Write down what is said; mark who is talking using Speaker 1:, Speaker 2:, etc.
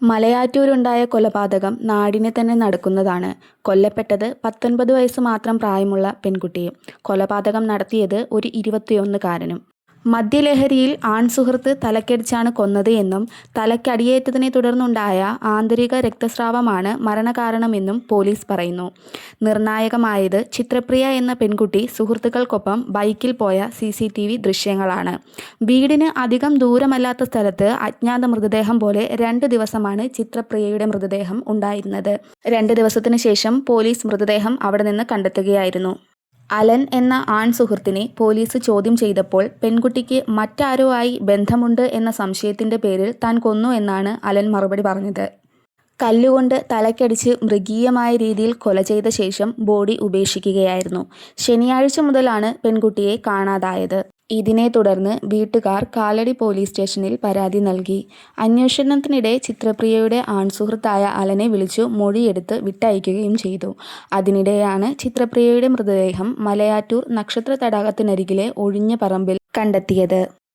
Speaker 1: മലയാറ്റൂരുണ്ടായ കൊലപാതകം നാടിനെ തന്നെ നടക്കുന്നതാണ് കൊല്ലപ്പെട്ടത് പത്തൊൻപത് വയസ്സ് മാത്രം പ്രായമുള്ള പെൺകുട്ടിയും. കൊലപാതകം നടത്തിയത് ഒരു ഇരുപത്തിയൊന്നുകാരനും. മദ്യലഹരിയിൽ ആൺസുഹൃത്ത് തലക്കടിച്ചാണ് കൊന്നത് എന്നും തലക്കടിയേറ്റതിനെ തുടർന്നുണ്ടായ ആന്തരിക രക്തസ്രാവമാണ് മരണകാരണമെന്നും പോലീസ് പറയുന്നു. നിർണായകമായത് ചിത്രപ്രിയ എന്ന പെൺകുട്ടി സുഹൃത്തുക്കൾക്കൊപ്പം ബൈക്കിൽ പോയ സിസിടിവി ദൃശ്യങ്ങളാണ്. വീടിന് അധികം ദൂരമല്ലാത്ത സ്ഥലത്ത് അജ്ഞാത മൃതദേഹം പോലെ രണ്ട് ദിവസമാണ് ചിത്രപ്രിയയുടെ മൃതദേഹം ഉണ്ടായിരുന്നത്. രണ്ട് ദിവസത്തിന് ശേഷം പോലീസ് മൃതദേഹം അവിടെ നിന്ന് കണ്ടെത്തുകയായിരുന്നു. അലൻ എന്ന ആൺ സുഹൃത്തിനെ പോലീസ് ചോദ്യം ചെയ്തപ്പോൾ പെൺകുട്ടിക്ക് മറ്റാരോ ആയി ബന്ധമുണ്ട് എന്ന സംശയത്തിന്റെ പേരിൽ താൻ കൊന്നു എന്നാണ് അലൻ മറുപടി പറഞ്ഞത്. കല്ലുകൊണ്ട് തലക്കടിച്ച് മൃഗീയമായ രീതിയിൽ കൊല ചെയ്ത ശേഷം ബോഡി ഉപേക്ഷിക്കുകയായിരുന്നു. ശനിയാഴ്ച മുതലാണ് പെൺകുട്ടിയെ കാണാതായത്. ഇതിനെ തുടർന്ന് വീട്ടുകാർ കാലടി പോലീസ് സ്റ്റേഷനിൽ പരാതി നൽകി. അന്വേഷണത്തിനിടെ ചിത്രപ്രിയയുടെ ആൺസുഹൃത്തായ അലനെ വിളിച്ചു മൊഴിയെടുത്ത് വിട്ടയക്കുകയും ചെയ്തു. അതിനിടെയാണ് ചിത്രപ്രിയയുടെ മൃതദേഹം മലയാറ്റൂർ നക്ഷത്ര തടാകത്തിനരികിലെ ഒഴിഞ്ഞ പറമ്പിൽ കണ്ടെത്തിയത്.